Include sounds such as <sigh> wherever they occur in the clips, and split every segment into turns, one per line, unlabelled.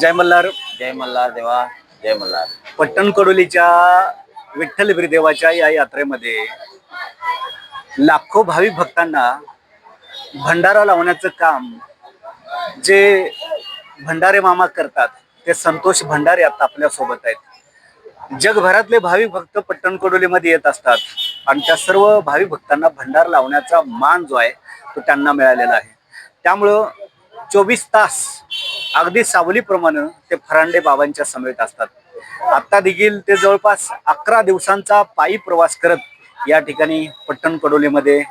जय मल्हार.
जय मल्हार देवा जय मल्हार.
पट्टण कडोलीच्या विठ्ठल बिरदेवाच्या या यात्रेमध्ये लाखो भाविक भक्तांना भंडारा लावण्याचं काम जे भंडारे मामा करतात ते संतोष भंडारे आता आपल्यासोबत आहेत. जगभरातले भाविक भक्त पट्टण कडोलीमध्ये येत असतात आणि त्या सर्व भाविक भक्तांना भंडार लावण्याचा मान जो आहे तो त्यांना मिळालेला आहे. त्यामुळं चोवीस तास अगदी सावलीप्रमाणे ते फरांडे बाबांच्या समेत असतात. आता देखील ते जवळपास अकरा दिवसांचा पायी प्रवास करत या ठिकाणी पट्टण कडोलीमध्ये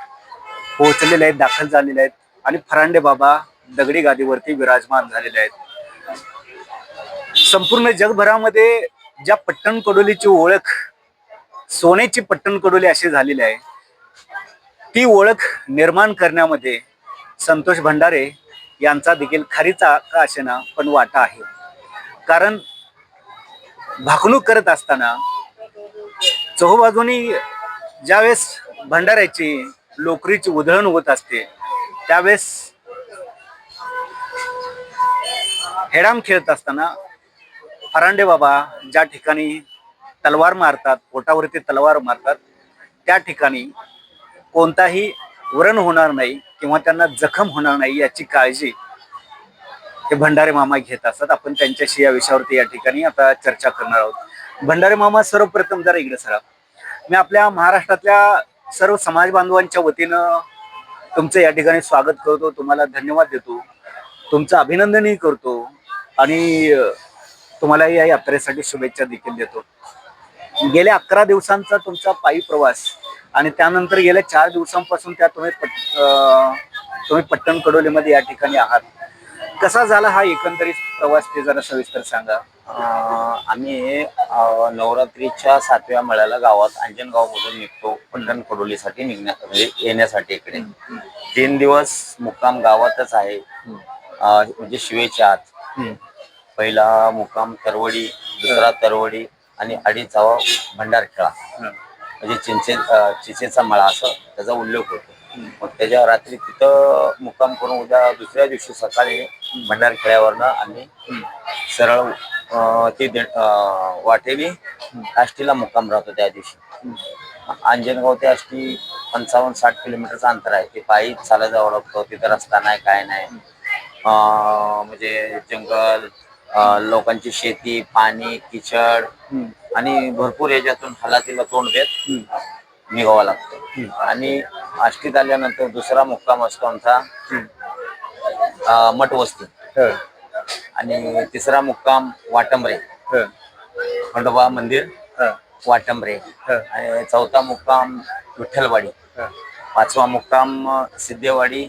पोहोचलेले आहेत दाखल झालेले आहेत आणि फरांडे बाबा दगडी गादीवरती विराजमान झालेले आहेत. संपूर्ण जगभरामध्ये ज्या पट्टण कडोलीची ओळख सोन्याची पट्टण कडोली अशी झालेली आहे ती ओळख निर्माण करण्यामध्ये संतोष भंडारे यांचा देखील खरीचा का असेना पण वाटा आहे. कारण भाकणूक करत असताना चहूबाजूनी ज्यावेळेस भंडाऱ्याची लोकरीची उधळण होत असते त्यावेळेस हेडाम खेळत असताना फरांडे बाबा ज्या ठिकाणी तलवार मारतात पोटावरती तलवार मारतात त्या ठिकाणी कोणताही व्रण होणार नाही किंवा त्यांना जखम होणार नाही याची काळजी हे भंडारे मामा घेत असतात. आपण त्यांच्याशी या विषयावरती या ठिकाणी आता चर्चा करणार आहोत. भंडारे मामा सर्वप्रथम जरा इकडे सरा. मी आपल्या महाराष्ट्रातल्या सर्व समाज बांधवांच्या वतीनं तुमचं या ठिकाणी स्वागत करतो. तुम्हाला धन्यवाद देतो. तुमचं अभिनंदनही करतो. आणि तुम्हाला या यात्रेसाठी शुभेच्छा देखील देतो. गेल्या अकरा दिवसांचा तुमचा पायी प्रवास आणि त्यानंतर गेल्या चार दिवसांपासून त्या तुम्ही पट तुम्ही पट्टण कडोलीमध्ये या ठिकाणी आहात. कसा झाला हा एकंदरीत प्रवास ते जरा सविस्तर सांगा.
आम्ही नवरात्रीच्या सातव्या मेळ्याला गावात अंजनगाव मधून निघतो. पट्टण कडोलीसाठी निघण्या म्हणजे येण्यासाठी इकडे. तीन दिवस मुक्काम गावातच आहे. म्हणजे शिवेच्या आत. पहिला मुक्काम तरवडी दुसरा तरवडी आणि अडीचावा भंडार खेळा
हं.
म्हणजे चिंचे चिंचेचा मळा असं त्याचा उल्लेख होतो. मग त्याच्या रात्री तिथं मुक्काम करून उद्या दुसऱ्या दिवशी सकाळी भंडार खेळ्यावरनं आम्ही सरळ ती दे- वाटेली आष्टीला मुक्काम राहतो त्या दिवशी. अंजनगाव ते आष्टी पंचावन्न साठ किलोमीटरचं अंतर आहे. ते पायी चालत जावं लागतं तिथं रस्ता नाही काय नाही. म्हणजे जंगल लोकांची शेती पाणी किचड आणि भरपूर याच्यातून हालातीला तोंड देत निघावं लागतं आणि आष्टीत आल्यानंतर दुसरा मुक्काम असतो आमचा मठवस्ती. आणि तिसरा मुक्काम वाटंबरे. खंडोबा मंदिर. वाटंबरे. आणि चौथा मुक्काम विठ्ठलवाडी. पाचवा मुक्काम सिद्धेवाडी.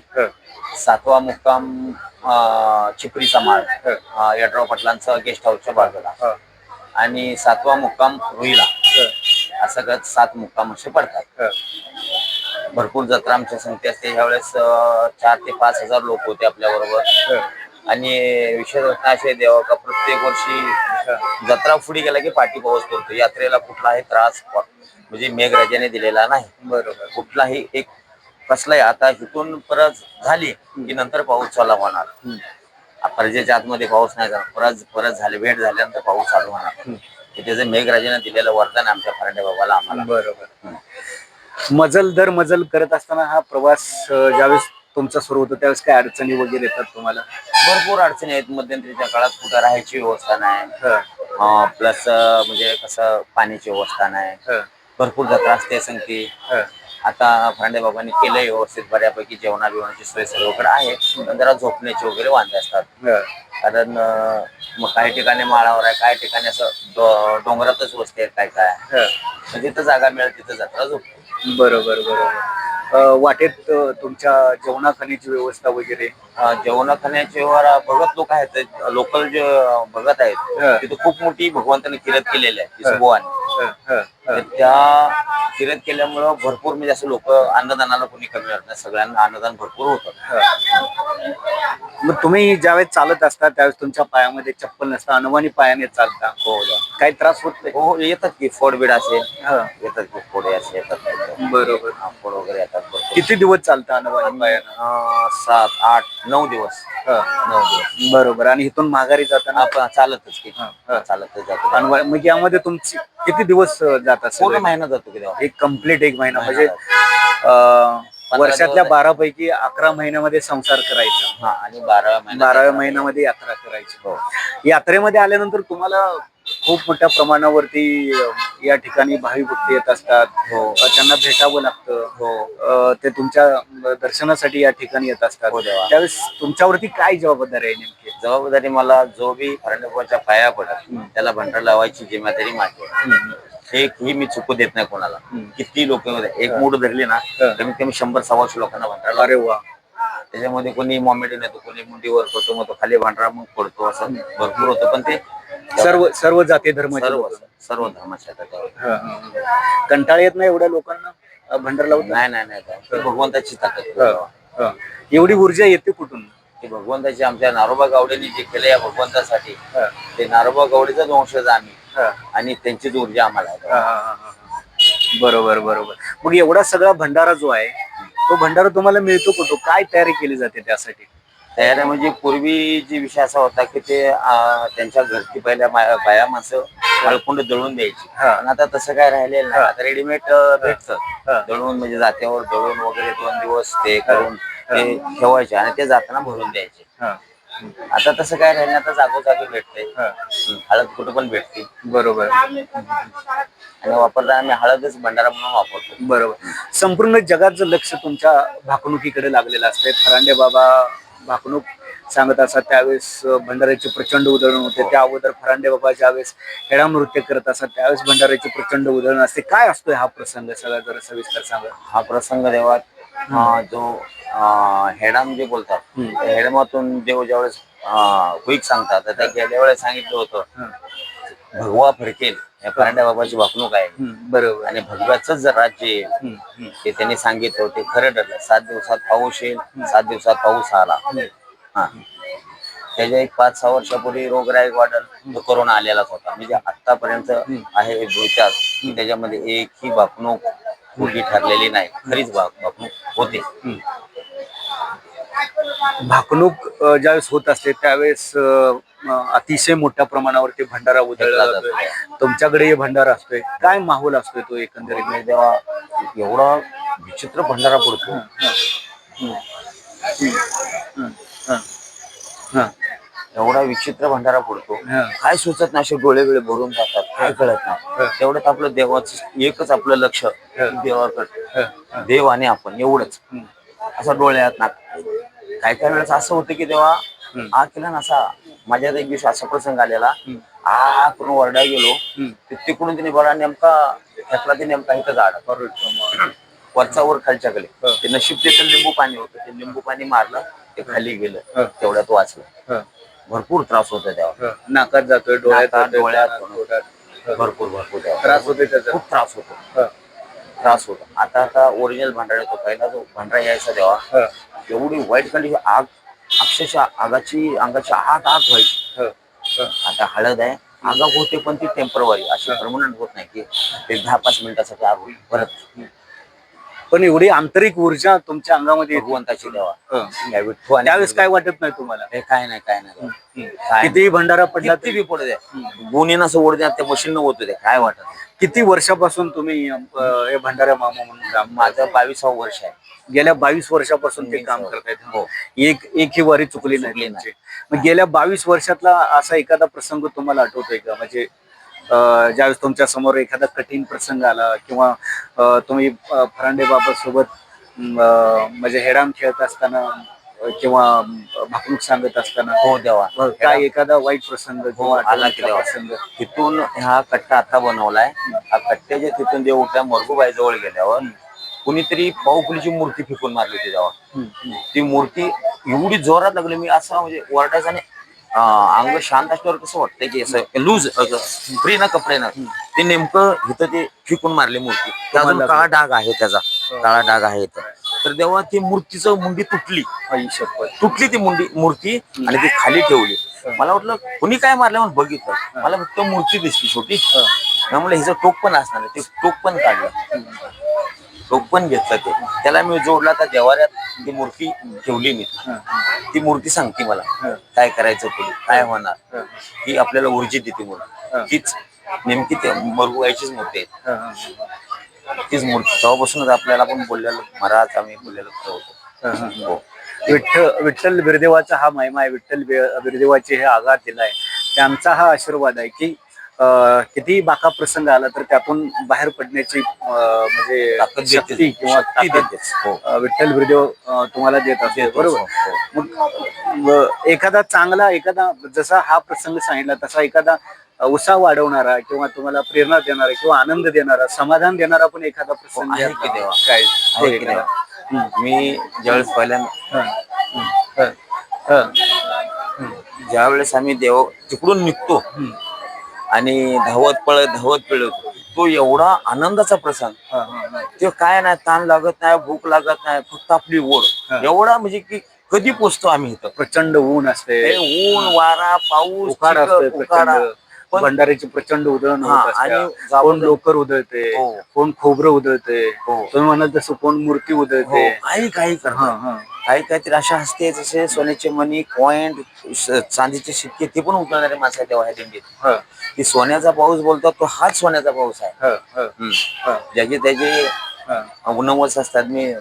सातवा मुक्काम चिपरीचा माळ यड्राव पाटलांचं गेस्ट हाऊसच्या बाजूला. आणि सातवा मुक्काम रुईला. असं करत सात मुक्काम असे पडतात. भरपूर जत्रा आमची संख्या असते. ह्यावेळेस चार ते पाच हजार लोक होते आपल्या बरोबर. आणि विशेष घटना अशी आहे देवा का प्रत्येक वर्षी जत्रा पुढे गेला की पाठी पाऊस पडतो. यात्रेला कुठलाही त्रास म्हणजे मेघराजाने दिलेला नाही.
बरोबर.
कुठलाही एक कसलाही आता इथून परत झाली की नंतर पाऊस चालू होणार. परजेच्या आतमध्ये पाऊस नाही झाला. परत परत झाले भेट झाल्यानंतर पाऊस चालू होणार. त्याचं मेघराजाने दिलेलं वरदान आमच्या फरांडे बाबाला आम्हाला.
बरोबर. मजल दर मजल करत असताना हा प्रवास ज्यावेळेस तुमचा सुरू होतो त्यावेळेस काय अडचणी वगैरे येतात तुम्हाला?
भरपूर अडचणी आहेत मध्यंतरीच्या काळात. कुठं राहायची व्यवस्था नाही.
हं.
प्लस म्हणजे कसं पाण्याची व्यवस्था नाही.
हं.
भरपूर जत्रा असते संगती. आता फरांडे बाबांनी केलंय व्यवस्थित बऱ्यापैकी जेवणा बिवणाची सोय सर्वकडे आहे पण जरा झोपण्याची वगैरे वांदे असतात. कारण मग काही ठिकाणी माळावर आहे काही ठिकाणी असं डोंगरातच वस्ती आहेत काय काय. म्हणजे जिथं जागा मिळेल तिथं जत्रा झोपते
बरोबर बरोबर वाटेत तुमच्या जेवणा खाण्याची व्यवस्था वगैरे
अं, जेवणा खाण्याचे वर भगत लोक आहेत लोकल जे भगत आहेत. तिथं खूप मोठी भगवंताने किरत केलेली आहे. तर त्या फिरत केल्यामुळं भरपूर म्हणजे असं लोक अन्नदानाला कोणी कमी करत नाही. सगळ्यांना अन्नदान भरपूर होतं.
मग तुम्ही ज्यावेळेस चालत असता त्यावेळेस तुमच्या पायामध्ये चप्पल नसता अनवानी पायाने चालता?
हो
काही त्रास होत नाही?
हो येतात की. फोडबीड असे
हा.
येतात की फोडे असे येतात
बरोबर.
हा, फोड वगैरे येतात.
किती दिवस चालता अनवानी पायानं?
सात आठ नऊ दिवस.
हा.
नऊ दिवस.
बरोबर. आणि इथून माघारी जाताना?
आपण चालतच की.
हा, हा.
चालतच जातो.
अनवा- मग यामध्ये तुमची किती दिवस अं,
पूर्ण? महिना जातो की तेव्हा
एक कंप्लीट एक महिना म्हणजे अं, वर्षातल्या. बारा पैकी अकरा महिन्यामध्ये संसार करायचा
हा आणि बाराव्या महिन्यात
बाराव्या महिन्यामध्ये यात्रा करायची
हो.
यात्रेमध्ये आल्यानंतर तुम्हाला खूप मोठ्या प्रमाणावरती या ठिकाणी भावी भक्ती येत असतात.
हो.
त्यांना भेटावं लागतं.
हो.
अं, ते तुमच्या दर्शनासाठी या ठिकाणी येत असतात.
हो देवा.
त्यावेळेस तुमच्यावरती काय जबाबदारी आहे नेमकी?
जबाबदारी मला जो बी फर्निचरच्या पाया पडत त्याला भंडार लावायची जिम्मेदारी माझी आहे. एक ही मी चुकू देत नाही कोणाला. किती लोक एक मूड धरली ना
हा.
कमीत कमी शंभर सव्वाशे लोकांना भंडार
अरे वा.
त्याच्यामध्ये कोणी मॉमेडी नेतो कोणी मुंडीवर पडतो मग तो खाली भांडरा मग पडतो असं भरपूर होतं. पण ते
सर्व सर्व जाती धर्माचे
सर्व धर्माच्या
हा. कंटाळ येत नाही एवढ्या लोकांना? भंडार लावत
नाही नाही नाही ते भगवंताची ताकद
हा, हा. एवढी ऊर्जा येते कुठून?
ते भगवंताची आमच्या नारोबा गावडेने जे केलं या भगवंतासाठी
हा,
ते नारोबा गावडेचाच वंशज आम्ही.
हा,
आणि त्यांचीच ऊर्जा आम्हाला आहे.
हा, हा, हा, हा. बरोबर बरोबर. मग एवढा सगळा भंडारा जो आहे तो भंडारा तुम्हाला मिळतो कुठं काय तयारी केली जाते त्यासाठी?
तयारी म्हणजे पूर्वी जी विषय असा होता की ते अं, त्यांच्या घरची पहिल्या मा- बाया माणसं हळकुंड दळून द्यायची.
हा.
पण आता तसं काय राहिलेलं नाही. आता रेडीमेड
हा.
भेटतं. दळून म्हणजे जात्यावर दळून वगैरे दोन दिवस ते करून ते ठेवायचे आणि ते जाताना भरून द्यायचे.
हा,
आता तसं काय राहिलं आता जागोजागी भेटते
हा.
हळद कुठं पण भेटते
बरोबर.
आणि वापरताना आम्ही हळदच भंडारा म्हणून वापरतो.
बरोबर. संपूर्ण जगाचं लक्ष तुमच्या भाकणुकीकडे लागलेलं असते फरांडे बाबा भाकणूक सांगत असतात. त्यावेळेस भंडाऱ्याचे प्रचंड उधळण होते. त्या अगोदर फरांडे बाबा ज्यावेळेस हेडा नृत्य करत असतात त्यावेळेस भंडाऱ्याचे प्रचंड उधळण असते. काय असतोय हा प्रसंग? सगळा जरा सविस्तर सांगा.
हा प्रसंग देवात अं, जो अं, हेडाम जे बोलतात त्या हेडमातून देव ज्यावेळेस क्विक सांगतात तर त्या गेल्या वेळेस सांगितलं होतं
हं.
भगवा फडकेल या परांड्या बाबाची वागणूक आहे.
हं, बरोबर.
आणि भगव्याच जर राज्य येईल
हं, हं.
ते त्यांनी सांगितलं ते खरं ठरलं. सात दिवसात पाऊस येईल सात दिवसात पाऊस आला. हा. त्याच्या एक पाच सहा वर्षापूर्वी रोगराई वाढल तो करोना आलेलाच होता. म्हणजे आतापर्यंत आहे हे की त्याच्यामध्ये एकही बापणूक खोटी ठरलेली नाही. खरीच बापणूक होते.
भाकणूक ज्यावेळेस होत असते त्यावेळेस अतिशय मोठ्या प्रमाणावरती भंडारा उधळला जातोय. तुमच्याकडे हे भंडारा असतोय. काय माहोल असतोय तो एकंदरीत?
म्हणजे तेव्हा एवढा विचित्र भंडारा पडतो.
हं, हं, हं,
एवढा विचित्र भंडारा पडतो.
हं.
काय सुचत नाही असे डोळे वेळे भरून जातात. काय कळत नाही. तेवढ्यात आपलं देवाचं एकच आपलं लक्ष देवाकडे देव आणि आपण एवढंच. असं डोळ्यात नाक. काय काय वेळेस असं होतं की तेव्हा आ केला ना असा माझ्यात एक दिवशी असा प्रसंग आलेला. आ करून वरडा गेलो. तिकडून तिने बरा नेमका घेतला ते नेमका इथं झाड. वरचा वर खालच्याकडे ते नशीब ते तर लिंबू पाणी होतं. ते लिंबू पाणी मारलं ते खाली गेलं. तेवढ्यात वाचलं. भरपूर त्रास होता तेव्हा.
हं. नाकात जातोय डोळ्यात
डोळ्यात. भरपूर भरपूर.
त्रास होतोय त्याचा.
खूप त्रास होतो. त्रास होतो. आता आता ओरिजिनल भांडारा येतो पहिला जो भांडारा यायचा तेव्हा एवढी वाईट कंडिशन आग अक्षरशः आगाची अंगाची आग आग व्हायची.
हं, हं.
आता हळद आहे. आग होते पण ती टेम्परवरी अशी परमनंट होत नाही की ते दहा पाच मिनिटासाठी आग होईल. परत.
पण एवढी आंतरिक ऊर्जा तुमच्या अंगामध्ये येते.
भगवंताची देवा.
हं.
या विठ्ठू आणि
त्यावेळेस काय वाटत नाही तुम्हाला?
हे काय नाही काय नाही. काय
कितीही भंडारा पडला
किती बी पडू द्या. गुन्हे असं ओढ द्या त्या मशीन होत द्या. काय वाटत नाही.
किती वर्षापासून तुम्ही अं, हे भंडारा मामा म्हणून काम
माझं बावीसावं वर्ष आहे.
गेल्या बावीस वर्षापासून ते काम करतायत
हो.
एक एक ही वारी चुकली नाही
चुकली
तुमची. मग गेल्या बावीस वर्षातला असा एखादा प्रसंग तुम्हाला आठवतोय का? म्हणजे ज्यावेळेस तुमच्यासमोर एखादा कठीण प्रसंग आला किंवा तुम्ही फरांडे बाबा सोबत म्हणजे हेराम खेळत असताना किंवा भाकणूक सांगत असताना
हो देवा.
काय एखादा वाईट प्रसंग
हो
किंवा
आला की
आठवणीतला
देवा.
प्रसंग?
तिथून हा कट्टा आता बनवलाय. हा कट्ट्याच्या तिथून देव उठल्या मरगूबाई जवळ गेल्यावर कुणीतरी पावफुलीची मूर्ती फेकून मारली होती तेव्हा.
हम्म.
ती मूर्ती एवढी जोरात लागली मी असं म्हणजे वरडायचं आणि अंग शांत असल्यावर कसं वाटतंय की असं लूज फ्री ना कपडे ना ते नेमकं इथं ते फेकून मारली मूर्ती. ते अजून
लागलं.
काळा डाग आहे त्याचा. काळा डाग आहे इथं. तर तेव्हा ती मूर्तीचं मुंडी तुटली. तुटली ती मुंडी मूर्ती आणि ती खाली ठेवली. मला वाटलं कुणी काय मारलं म्हणून बघितलं. मला फक्त मूर्ती दिसली छोटी. त्यामुळे हिचं टोक पण असणार. ते टोक पण काढलं. टोक पण घेतलं ते. त्याला मी जोडला त्या देवाऱ्यात ती मूर्ती ठेवली मी. ती मूर्ती सांगते मला. काय करायचं पुढे? काय होणार? ही. आपल्याला ऊर्जा देते मूर्ती तीच नेमकी ते मरवायचीच मूर्ती आहे. तीच मूर्ती. तेव्हापासूनच आपल्याला पण बोललेलं महाराज आम्ही बोललेलो खरं होतं हो.
विठ्ठल विठ्ठल बिरदेवाचा हा महिमा आहे. विठ्ठल बिरदेवाचे हे आघात दिलाय. त्यांचा हा आशीर्वाद आहे की किती बाका प्रसंग आला तर त्यातून बाहेर पडण्याची म्हणजे. शक्ती किंवा ताकद.
हो.
विठ्ठल बिरदेव अं, तुम्हाला देत असते
देतोच.
बरोबर
हो,
मग एखादा चांगला एखादा जसा हा प्रसंग सांगितला तसा एखादा उत्साह वाढवणारा किंवा तुम्हाला प्रेरणा देणारा किंवा आनंद देणारा समाधान देणारा पण एखादा प्रसंग
हो, आहे की? देवा.
काय तो
आहे की
एखादा?
नाही? मी ज्यावेळेस पहिल्यांदा
हं, हं, हं,
ज्या वेळेस आम्ही देव तिकडून निघतो
हं,
आणि धावत पळत धावत पळत तो एवढा आनंदाचा प्रसंग. ते काय नाही ताण लागत नाही भूक लागत नाही फक्त आपली ओढ. एवढा म्हणजे की कधी पोचतो आम्ही इथं
प्रचंड ऊन असते
हे ऊन वारा पाऊस
उकाड
चिखल,
असते
उकाडा.
प्रचंड
पण
भंडाऱ्याची प्रचंड उधळण
हा,
होत
आणि
कोण लोकर उधळते
हो.
कोण खोबरं उधळते
हो.
तुम्ही म्हणाल तसं कोण मूर्ती
हो,
उधळते
काही काही
हं, हं.
काही काहीतरी अशा असते जसे सोन्याचे मणी कॉइंट चांदीचे शिक्के ते पण उतरणारे माणसं आहेत तेव्हा ह्या दिंडीत
हं,
की सोन्याचा पाऊस बोलतात तो हाच सोन्याचा पाऊस आहे.
हं, हं. हं,
ज्याचे त्याचे. नवस असतात. मी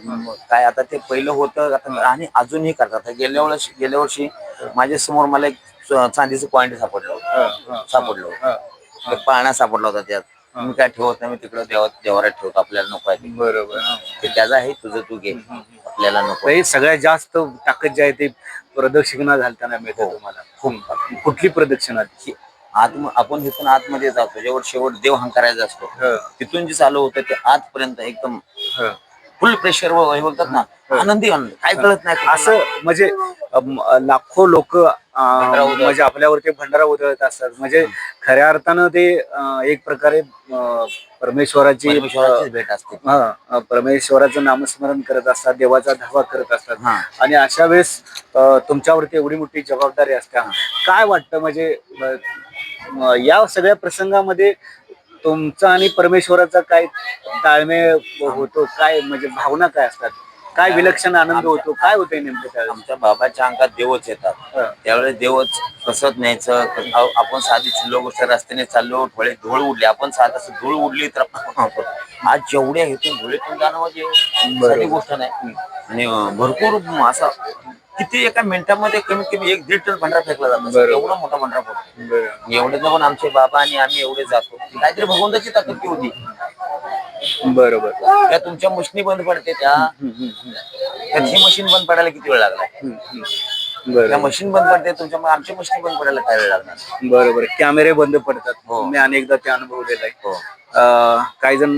काय आता ते पहिलं होतं आता आणि अजूनही करतात. गेल्या वर्षी गेल्या वर्षी माझ्यासमोर मला एक चांदीचं पॉइंट सापडलं होतं. सापडलं होतं. पाळणा सापडला होता त्यात. मी काय ठेवत नाही मी तिकडं देवा देवाऱ्यात ठेवतो. आपल्याला नको आहे.
बरोबर.
ते त्याचं आहे तुझं तू घे. आपल्याला नको.
हे सगळ्यात जास्त ताकद जी आहे ती प्रदक्षिणा घालताना मिळते. तुम्हाला. कुठली प्रदक्षिणा?
आत्म आपण तिथून आतमध्ये जातो जेव्हा शेवट देव हंकारायचा असतो तिथून जे चालू होतं ते आतपर्यंत एकदम फुल प्रेशर व हे बोलतात ना आनंदी आनंद काय कळत नाही
असं म्हणजे लाखो लोक. म्हणजे आपल्यावरती भंडारा उधळत असतात. म्हणजे खऱ्या अर्थानं ते एक प्रकारे परमेश्वराची
भेट असते.
परमेश्वराचं नामस्मरण करत असतात देवाचा धावा करत असतात. आणि अशा वेळेस तुमच्यावरती एवढी मोठी जबाबदारी असते. काय वाटतं म्हणजे या सगळ्या प्रसंगामध्ये तुमचा आणि परमेश्वराचा काय ताळमेळ होतो काय म्हणजे भावना काय असतात? काय विलक्षण आनंद होतो? काय होतंय नेमकं त्यावेळेस?
आमच्या बाबाच्या अंगात देवच येतात.
हा.
त्यावेळेस देवच कसत न्यायचं आपण साधी चिल्लो गोष्ट रस्त्याने चाललो थोडे धूळ उडले आपण साध असं धूळ उडली तर आपण- <laughs> आज जेवढ्या हेतून धुळेतून जाणं म्हणजे साधी गोष्ट नाही. आणि अं, भरपूर असा किती एका मिनिटामध्ये कमीत कमी एक दीड टन भांडारा फेकला जातो.
बरोबर.
एवढा मोठा भांडारा पडतो एवढे पण आमचे बाबा आणि आम्ही एवढे जातो. काहीतरी भगवंताची ताकद होती.
बरोबर.
त्या तुमच्या मशिनी बंद पडते त्या त्यात ही मशीन बंद पडायला किती वेळ लागला? त्या
बरोबर.
मशीन बंद पडते तुमच्या आमची मशीन बंद पडायला काय वेळ लागणार?
बरोबर. कॅमेरे बंद पडतात.
हो.
मी अनेकदा ते अनुभवलेलं आहे.
हो.
काही जण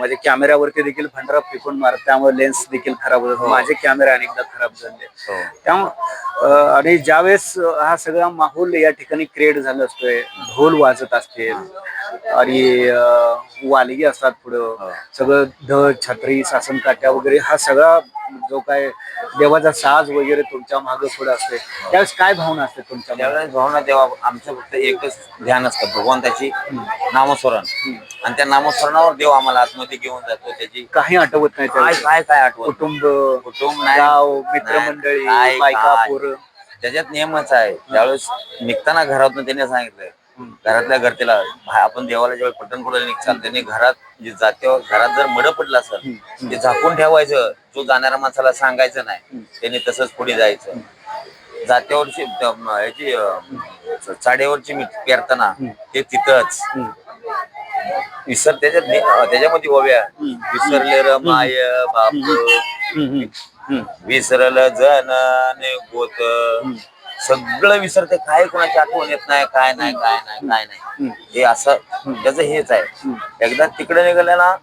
माझ्या कॅमेऱ्यावरती देखील भंडारा फेकून मारत त्यामुळे लेन्स देखील खराब होतात. माझे कॅमेरे अनेकदा खराब झाले.
हो.
त्यामुळे आणि ज्यावेळेस हा सगळा माहोल या ठिकाणी क्रिएट झाला असतोय ढोल वाजत असते आणि वालगी असतात पुढं. सगळं ध छत्री सासन काट्या वगैरे हा सगळा जो काय देवाचा साज वगैरे तुमच्या मागे पुढे असते. त्यावेळेस काय भावना असते तुमच्या?
त्यावेळेस भावना देवा आमचं फक्त एकच ध्यान असतं भगवंताची नामस्मरण. आणि त्या नामस्मरणावर देव आम्हाला आतमध्ये घेऊन जातो त्याची
काही आठवत नाही
काय. काय आठवत?
कुटुंब
कुटुंब
गाव
नाही,
मित्रमंडळी बायका. पोरं?
त्याच्यात नियमच आहे. त्यावेळेस निघताना घरातून त्याने सांगितलंय घरातल्या घरतीला आपण देवाला जेव्हा पटण पडलं निघचाल त्याने घरात जे जात्यावर घरात जर मड पडलं असेल ते झाकून ठेवायचं. जो जाणाऱ्या माणसाला सांगायचं नाही त्याने तसंच पुढे जायचं. जात्यावरची अं, चाड्यावरची पेरताना ते तिथंच. विसर त्याच्यात त्याच्यामध्ये ओव्या. विसरले र माय बाप. विसरलं जन गोत. सगळं विसरते काय कोणाची आठवण येत नाही काय नाही काय नाही काय नाही. हे असं त्याचं हेच आहे. एकदा तिकडे निघालं ना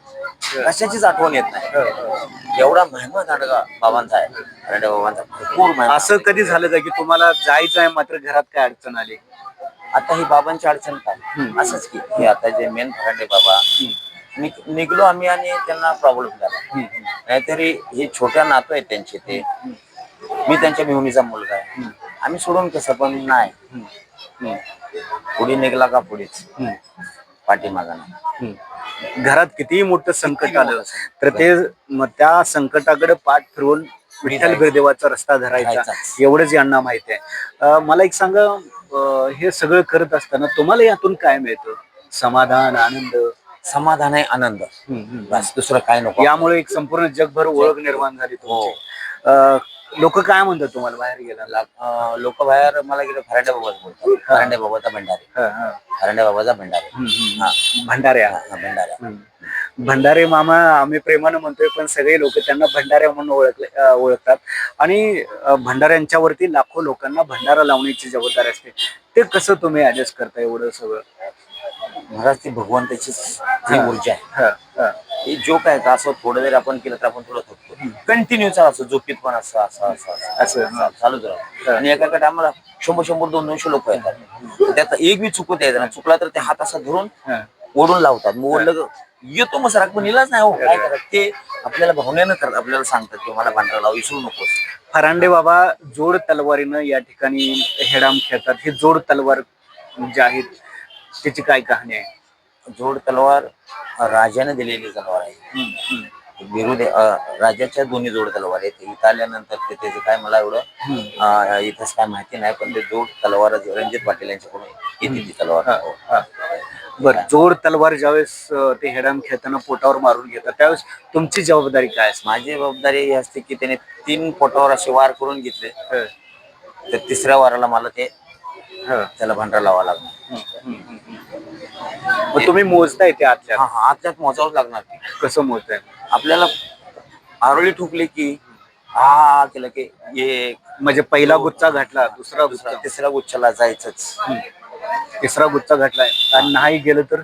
कशाचीच आठवण येत नाही. एवढा महिमा दांडगा बाबांचा आहे. बाबांचा भरपूर महिमा.
असं कधी झालं का की तुम्हाला जायचं आहे मात्र घरात काय अडचण आली?
आता ही बाबांची अडचण काय? असंच की हे आता जे मेन फरांडे बाबा निघ- निघलो आम्ही आणि त्यांना प्रॉब्लेम झाला. नाहीतरी हे छोट्या नातू आहेत त्यांचे ते. मी त्यांच्या मिहुनीचा मुलगा आहे. आम्ही सोडून कसं पण नाही. पुढे निघला का पुढेच. पाठीमागा नाही.
घरात कितीही मोठं संकट आलं. तर ते त्या संकटाकडे पाठ फिरवून विठ्ठल. बिरदेवाचा रस्ता धरायचा.
धरायचाच.
एवढंच यांना माहिती आहे. अं, मला एक सांगा अं, हे सगळं करत असताना तुम्हाला यातून काय मिळतं? समाधान आनंद?
समाधान आहे आनंद. बस दुसरं काय नको.
यामुळे एक संपूर्ण जगभर ओळख निर्माण झाली तुमची. लोक काय म्हणतात तुम्हाला बाहेर गेला
लोक बाहेर मला गेलं फरांडे बाबा बोलतात. फरांडे बाबाचा भंडारे. फरांडे बाबाचा भंडारे. भंडारे.
हम्म. भंडारे. मामा आम्ही प्रेमानं म्हणतोय पण सगळे लोक त्यांना भंडाऱ्या म्हणून ओळखले ओळखतात. आणि भंडाऱ्यांच्यावरती लाखो लोकांना भंडारा लावण्याची जबाबदारी असते. ते कसं तुम्ही ऍडजस्ट करता एवढं सगळं?
महाराज ती भगवंताची जी ऊर्जा आहे.
हा,
जो काय का असं थोडं जरी आपण केलं तर आपण थोडं थकतो. कंटिन्यू चालू असं झोपीत पण असं असं असं असं. चालूच राहतो. आणि एका टायमाला शंभर शंभर दोन दोनशे लोक येतात. त्यात एक बी चुकत यायचं ना चुकला तर ते हात असा धरून. ओढून लावतात. मग ओढलं येतो मग सर पण इलाच नाही हो. काय करत ते आपल्याला भावनेनं करतात. आपल्याला सांगतात की मला भांडरा लावू विसरू नकोस.
फरांडे बाबा जोड तलवारीनं या ठिकाणी हेडाम खेळतात. हे जोड तलवार जे आहेत त्याची काय कहाणी आहे?
जोड तलवार राजाने दिलेली तलवार आहे. विरोध राजाच्या दोन्ही जोड तलवार आहेत. इथं आल्यानंतर ते त्याचे काय मला एवढं अं, इथंच काय माहिती नाही पण ते जोड तलवार रणजित पाटील यांच्याकडून येते ती तलवार. हो.
बर जोड तलवार ज्यावेळेस अं, ते हेडाम खेळताना पोटावर मारून घेतात त्यावेळेस तुमची जबाबदारी काय असते?
माझी जबाबदारी ही असते की त्याने तीन पोटावर असे वार करून घेतले. तर तिसऱ्या वाराला मला ते. त्याला भांडरा लावा लागणार.
मग तुम्ही मोजताय ते आतल्या?
हा हा आतल्यात मोजावंच लागणार ते.
कसं मोजताय?
आपल्याला आरोळी ठोकली की हा केलं की एक
म्हणजे पहिला गुच्चा घातला दुसरा
दुसरा
गुच्चा?
तिसऱ्या गुच्छाला जायचंच.
तिसरा गुच्चा घातलाय. आणि नाही गेलं तर?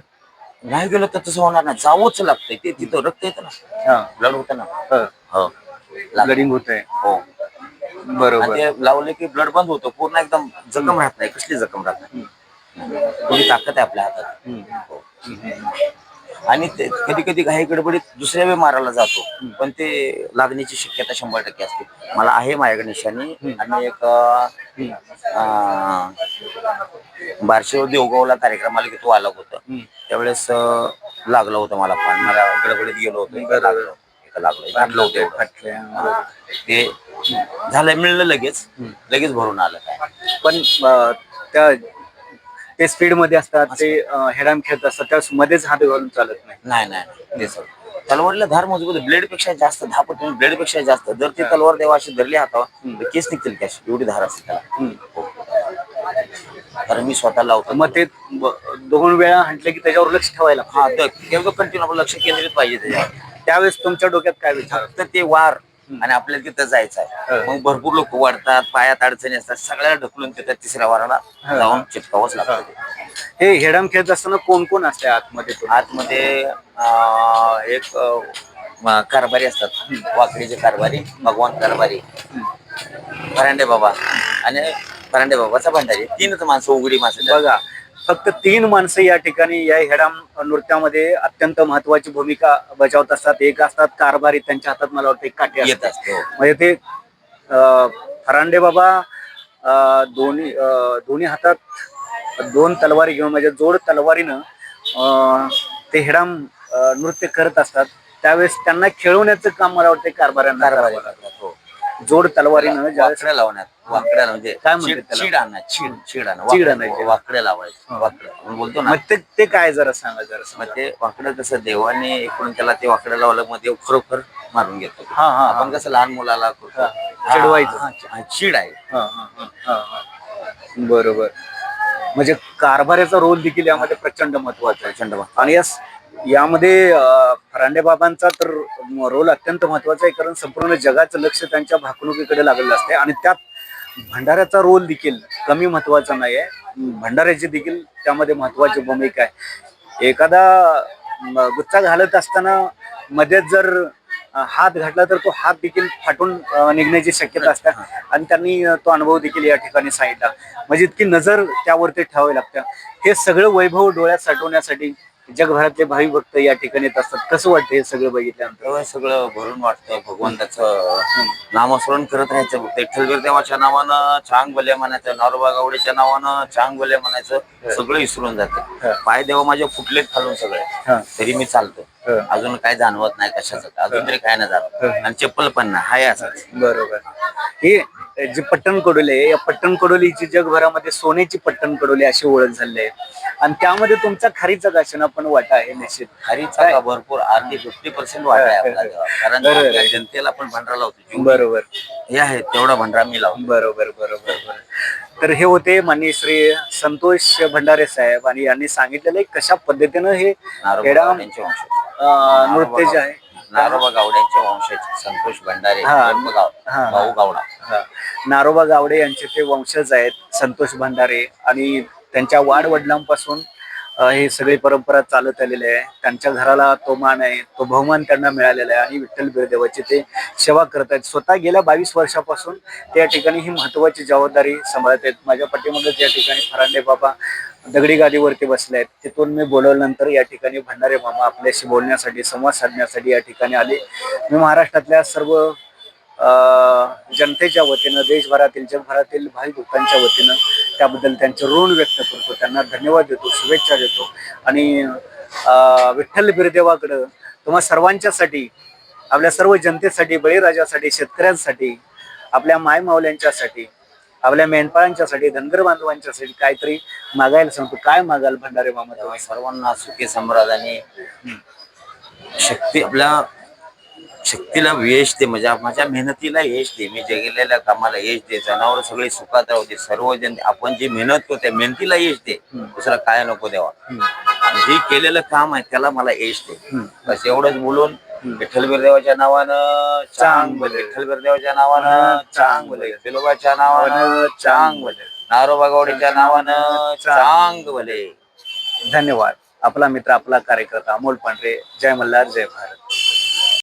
नाही गेलं तर तसं होणार नाही. जावंच लागतंय. ते तिथं रक्त येतं ना.
हा.
ब्लड होतं ना.
हं.
हो. लागतं.
ब्लडिंग होत आहे
हो. आणि
बरोबर
ते लावले की ब्लड बंद होतं पूर्ण एकदम जखम राहत नाही कसली जखम राहत नाही. थोडी ताकद आहे आपल्या हातात. हो. आणि ते कधी कधी काही गडबडीत दुसऱ्या वेळी मारायला जातो पण ते लागण्याची शक्यता शंभर टक्के असते. मला आहे माझ्याकडे निशाणी. आणि एक बारशेवर देवगावला कार्यक्रमाला की तो आला होता. त्यावेळेस अं, लागलं होतं मला पण. मला गडबडीत गेलो होतो. लागलं इथं लागलं. इथं आणलं होतं. एवढं. हा. ते झालं मिळलं लगेच. लगेच भरून आलं काय.
पण अं, त्या ते स्पीडमध्ये असतात. ते हेडाम खेळत असतात त्यावेळेस मध्येच हात घालून चालत नाही.
नाही नाही नाही, ते सगळं तलवारीला धार मजबूत ब्लेडपेक्षा जास्त दहा पटीने ब्लेडपेक्षा जास्त. जर ती तलवार देवा अशी धरली हातावर तर केस निघतील कॅश एवढी धार असते त्याला. कारण मी स्वतः लावतो.
मग ते ब- दोन वेळा म्हटलं की त्याच्यावर लक्ष ठेवायला.
हा कंटिन्यू आपलं लक्ष केंद्रित पाहिजे त्याच्यावर.
त्यावेळेस तुमच्या डोक्यात काय विचार?
फक्त ते वार आणि आपल्याला तिथं जायचं आहे मग भरपूर लोक वाढतात पायात अडचणी असतात सगळ्याला ढकलून तिथं तिसऱ्या वाराला जाऊन चिटकावंच लागतं. ते.
हे हेडाम खेळत असताना कोण कोण असते आतमध्ये तो?
आतमध्ये एक कारभारी असतात. वाकडीचे कारभारी भगवान कारभारी. फरांडे बाबा आणि फरांडे बाबाचा भंडारी. तीनच माणसं उघडी माणसं.
बघा फक्त तीन माणसं या ठिकाणी या हेडाम नृत्यामध्ये अत्यंत महत्वाची भूमिका बजावत असतात. एक असतात कारभारी त्यांच्या हातात मला वाटतं एक काठी
येत
असते.
असते. हो.
म्हणजे ते अं, फरांडे बाबा अं, दोन्ही दोन्ही हातात दोन तलवारी घेऊन म्हणजे जोड तलवारीनं अं, ते हेडाम नृत्य करत असतात. त्यावेळेस त्यांना खेळवण्याचं काम मला वाटतं कारभाऱ्यांना
हो.
जोड तलवारीनं ज्यावेळेस
वाकड्या लावण्यात वाकड्या म्हणजे
काय म्हणतात
चीड-
त्याला?
चीड आणणं चीड चीड आणणं.
चीड
वाकड्या-
आणायची.
वाकड्या लावायचं. वाकड्या आपण बोलतो ना.
मग ते ते काय जरा सांगा जरा सांगा.
मग ते वाकडं कसं देवाने एकूण त्याला ते वाकडं लावलं मग देव खरोखर मारून घेतो.
हा, हा,
आपण कसं लहान मुलाला करतो.
हा, चिडवायचं.
हा, हा, चीड आहे.
हा, हा, हा, हा, हा. बरोबर. म्हणजे कारभाराचा रोल देखील यामध्ये प्रचंड महत्त्वाचा आहे.
प्रचंड
आणि यास यामध्ये फरांडे बाबांचा तर रोल अत्यंत महत्त्वाचा आहे कारण संपूर्ण जगाचं लक्ष त्यांच्या भाकणुकीकडे लागलेलं असते आणि त्यात भंडाऱ्याचा रोल देखील कमी महत्त्वाचा नाही आहे. भंडाऱ्याची देखील त्यामध्ये महत्वाची भूमिका आहे. एखादा गुच्चा घालत असताना मध्येच जर हात घातला तर तो हात देखील फाटून निघण्याची शक्यता असते. आणि त्यांनी तो अनुभव देखील या ठिकाणी सांगितला. म्हणजे इतकी नजर त्यावरती ठेवावी लागते. हे सगळं वैभव डोळ्यात साठवण्यासाठी जगभरातले भावी भक्त या ठिकाणी येत असतात. कसं वाटतं हे सगळं बघितल्यानंतर?
तेव्हा सगळं भरून वाटतं. भगवंताचं नामस्मरण करत राहायचं विठ्ठलवीर देवाच्या नावानं चांग भले म्हणायचं नवरोबा गावडेच्या नावानं चांग भले म्हणायचं सगळं विसरून जाते. पाय देवा माझे फुटलेत खालून सगळे. तरी मी चालतो. अजून काय जाणवत नाही कशाचं. अजून तरी काय नाही जात आणि चप्पल पण नाही. हाय असंच.
बरोबर. हे जे पट्टण कडोली या पट्टण कडोलीची जगभरामध्ये सोन्याची पट्टण कडोली अशी ओळख झाली आहे. आणि त्यामध्ये तुमचा खारीचा गाशना पण वाटा आहे निश्चित.
हरीचा का भरपूर अर्धी फिफ्टी पर्सेंट वाटा आहे आपला. कारण
बरोबर.
आपल्या जनतेला पण भंडारा लावतो
बरोबर.
हे आहे तेवढा भंडारा मी लावतो.
बरोबर बरोबर बरोबर. तर हे होते माननीय श्री संतोष भंडारे साहेब आणि यांनी सांगितलेलं आहे कशा पद्धतीनं हे
नारोबा
खेडा
गावड्यांचे वंश
अं, नृत्य जे आहे
नारोबा गावड्यांचे वंशज संतोष भंडारे
हा. हा.
भाऊ गावडा.
नारोबा गावडे यांचे ते वंशज आहेत संतोष भंडारे आणि त्यांच्या वाडवडिलांपासून हे सगळी परंपरा चालत आलेली आहे. त्यांच्या घराला तो मान आहे तो बहुमान त्यांना मिळालेला आहे. आणि विठ्ठल बिरदेवाची ते सेवा करत आहेत. स्वतः गेल्या बावीस वर्षापासून त्या ठिकाणी ही महत्वाची जबाबदारी सांभाळत आहेत. माझ्या पाठीमागच या ठिकाणी फरांडे बाबा दगडी गादीवरती बसले आहेत. तिथून मी बोलवल्यानंतर या ठिकाणी भंडारे मामा आपल्याशी बोलण्यासाठी संवाद साधण्यासाठी या ठिकाणी आले. मी महाराष्ट्रातल्या सर्व जनतेच्या वतीनं देशभरातील जगभरातील भाई भक्तांच्या वतीनं त्याबद्दल त्यांचे ऋण व्यक्त करतो त्यांना धन्यवाद देतो शुभेच्छा देतो. आणि विठ्ठल बिरदेवाकडं तुम्हा सर्वांच्यासाठी आपल्या सर्व जनतेसाठी बळीराजासाठी शेतकऱ्यांसाठी आपल्या मायमावल्यांच्यासाठी आपल्या मेंढपाळांच्यासाठी धनगर बांधवांच्यासाठी काहीतरी मागायला सांगतो. काय मागाल भंडारे मामा?
सर्वांना सुखी समाधानी शक्ती आपल्या शक्तीला यश दे म्हणजे माझ्या मेहनतीला यश दे मी जे गेलेल्या कामाला यश दे जनावर सगळे सुखात राहू दे सर्व जन आपण जी मेहनत करतो त्या मेहनतीला यश दे दुसरा काय नको देवा. जे केलेलं काम आहे त्याला मला यश दे. बस एवढंच बोलून विठ्ठल बिरदेवाच्या नावानं चांग भले विठ्ठल बिरदेवाच्या नावानं चांग भले बिलोबाच्या नावानं चांग नारोबा गावडीच्या नावानं चांग भले
धन्यवाद. आपला मित्र आपला कार्यकर्ता अमोल पांढरे. जय मल्हार जय भारत.